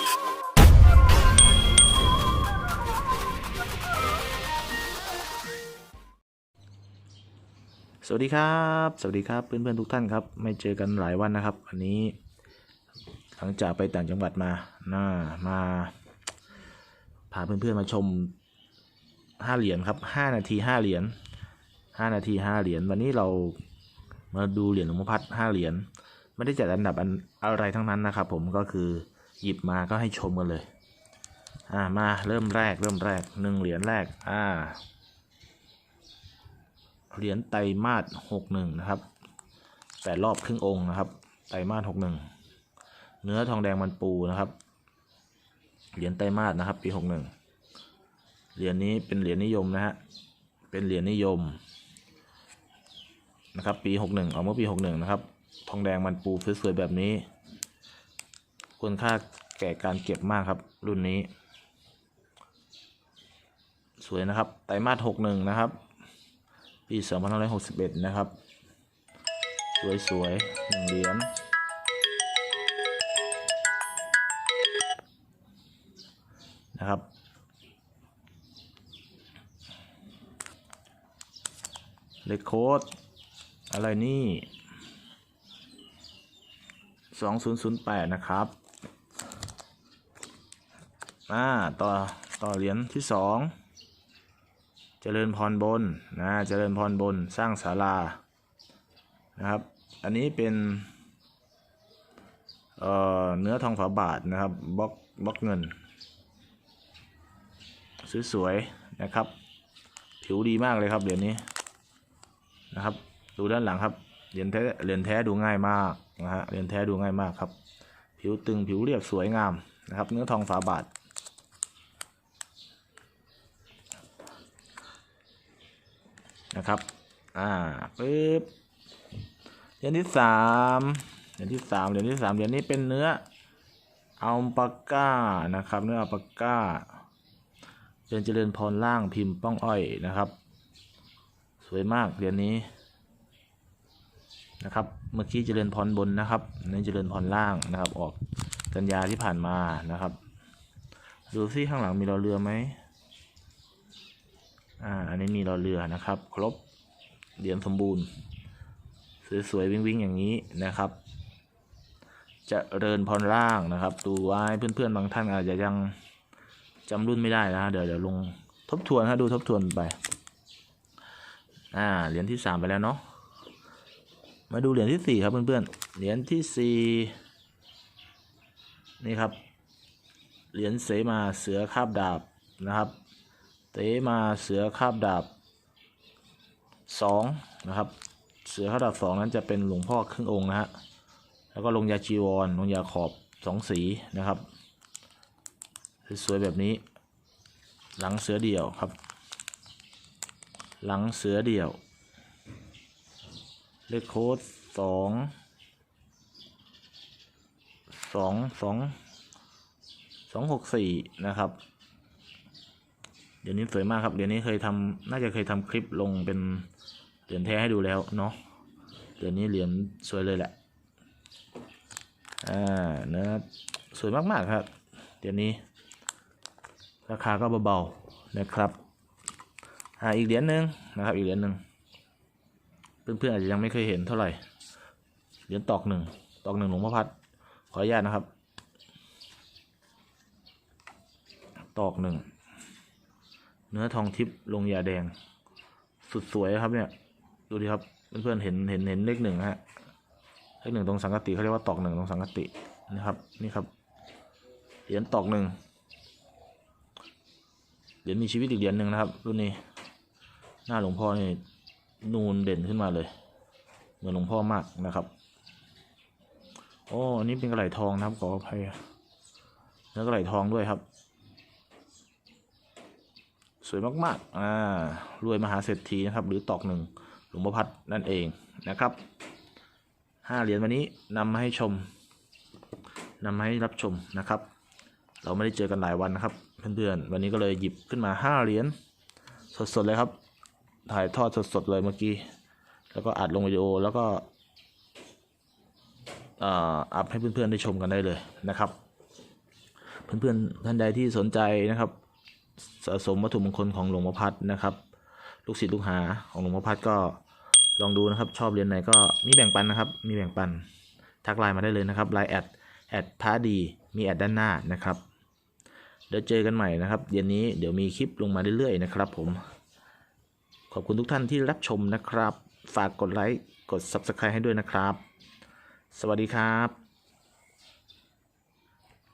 สวัสดีครับ สวัสดีครับเพื่อนๆทุกท่านครับ ไม่เจอกันหลายวันนะครับวันนี้หลังจากไปต่างจังหวัดมาน่ามาพาเพื่อนๆมาชมห้าเหรียญครับห้านาทีห้าเหรียญห้านาทีห้าเหรียญวันนี้เรามาดูเหรียญหลวงพ่อพัดห้าเหรียญไม่ได้จัดอันดับอันอะไรทั้งนั้นนะครับ ผมก็คือ หยิบมาก็ให้ชมกันเลย อ่ามาเริ่มแรกเริ่มแรกหนึ่งเหรียญแรก อ่า เหรียญไตรมาสหกหนึ่งนะครับแปดรอบครึ่งองค์นะครับ ไตรมาสหกหนึ่งเนื้อทองแดงมันปูนะครับ เหรียญไตรมาสนะครับ ปีหกหนึ่งเหรียญนี้เป็นเหรียญนิยมนะฮะ เป็นเหรียญนิยมนะครับ ปีหกหนึ่งเอาเมื่อปีหกหนึ่งนะครับ ทองแดงมันปูสวยๆแบบนี้ ควรค่าแก่การเก็บมากครับ รุ่นนี้ สวยนะครับ ไตรมาสหกหนึ่งนะครับ ปี2561นหกสิบเอ็ดนะครับ สวยๆหนึ่งเหรียญนะครับเลขโคดอะไรนี่2008นะครับ อ่าต่อต่อเหรียญที่สองเจริญพรบนนะเจริญพรบนสร้างศาลานะครับ อันนี้เป็นเอ่อเนื้อทองฝาบาทนะครับบล็อกบล็อกเงินสวยๆนะครับ ผิวดีมากเลยครับเหรียญนี้นะครับ ดูด้านหลังครับเหรียญแท้เหรียญแท้ดูง่ายมากนะฮะเหรียญแท้ดูง่ายมากครับ ผิวตึงผิวเรียบสวยงามนะครับ เนื้อทองฝาบาท นะครับ อ่าปึ๊บเหรียญที่สามเหรียญที่สามเหรียญที่สามเหรียญนี้เป็นเนื้ออัลปาก้านะครับ เนื้ออัลปาก้าเรียนเจริญพรล่างพิมพ์ป้องอ้อยนะครับ สวยมากเหรียญนี้นะครับ เมื่อกี้เจริญพรบนนะครับนี่เจริญพรล่างนะครับ ออกกันยาที่ผ่านมานะครับ ดูซิข้างหลังมีรอเรือไหม อ่า อันนี้มีรอเรือนะครับ ครบ เหรียญสมบูรณ์ สวยๆ วิ่งๆ อย่างนี้นะครับจะเริญพรล่างนะครับ ดูไว้เพื่อนๆ บางท่านอาจจะยังจำรุ่นไม่ได้นะเดี๋ยวเดี๋ยวลงทบทวนฮะดูทบทวนไป อ่า เหรียญที่สามไปแล้วเนาะ มาดูเหรียญที่สี่ครับเพื่อนๆ เหรียญที่สี่นี่ครับ เหรียญเสมาเสือคาบดาบนะครับ มาเสือคาบดาบสองนะครับ เสือคาบดาบสองนั้นจะเป็นหลวงพ่อครึ่งองค์นะฮะ แล้วก็ลงยาจีวรลงยาขอบสองสีนะครับ สวยๆแบบนี้ หลังเสือเดี่ยวครับ หลังเสือเดี่ยว เลขโค้ดสองสองสองสองหกสี่นะครับ ดี๋ยวนี้สวยมากครับเดี๋ยวนี้เคยทำน่าจะเคยทำคลิปลงเป็นเหรียญแท้ให้ดูแล้วเนาะเดี๋ยวนี้เหรียญสวยเลยแหละอ่าเนื้อสวยมากๆครับเดี๋ยวนี้ ราคาก็เบาๆนะครับอ่าอีกเหรียญหนึ่งนะครับอีกเหรียญหนึ่งเพื่อนๆอาจจะยังไม่เคยเห็นเท่าไหร่เหรียญตอกหนึ่งตอกหนึ่งหลวงพ่อพัดขออนุญาตนะครับ ตอกหนึ่ง เนื้อทองทิพย์ลงยาแดง สุดสวยครับเนี่ย ดูดิครับเพื่อนๆเห็นเห็นเห็นเลขหนึ่งฮะเลขหนึ่งตรงสังกติเขาเรียกว่าตอกหนึ่งตรงสังกตินะครับ นี่ครับเหรียญตอกหนึ่งเหรียญมีชีวิตอีกเหรียญหนึ่งนะครับรุ่นนี้ หน้าหลวงพ่อนี่นูนเด่นขึ้นมาเลย เหมือนหลวงพ่อมากนะครับโอ้อันนี้เป็นกระไหลทองนะครับขออภัยเนื้อกระไหลทองด้วยครับ สวยมากๆอ่ารวยมหาเศรษฐีนะครับ หรือตอกหนึ่งหลวงพ่อพัดนั่นเองนะครับห้าเหรียญวันนี้นำมาให้ชมนำมาให้รับชมนะครับ เราไม่ได้เจอกันหลายวันนะครับ เพื่อนๆวันนี้ก็เลยหยิบขึ้นมาห้าเหรียญสดๆเลยครับ ถ่ายทอดสดๆเลยเมื่อกี้ แล้วก็อัดลงวิดีโอแล้วก็อัพให้เพื่อนๆได้ชมกันได้เลยนะครับ เพื่อนๆท่านใดที่สนใจนะครับ สะสมวัตถุมงคลของหลวงพ่อพัดนะครับ ลูกศิษย์ลูกหาของหลวงพ่อพัดก็ลองดูนะครับ ชอบเรียนไหนก็มีแบ่งปันนะครับ มีแบ่งปันทักไลน์มาได้เลยนะครับไลน์แอดแอดพาดีมีแอดด้านหน้านะครับ เดี๋ยวเจอกันใหม่นะครับเย็นนี้เดี๋ยวมีคลิปลงมาเรื่อยๆนะครับผม ขอบคุณทุกท่านที่รับชมนะครับ ฝากกดไลค์กด Subscribe ให้ด้วยนะครับ สวัสดีครับ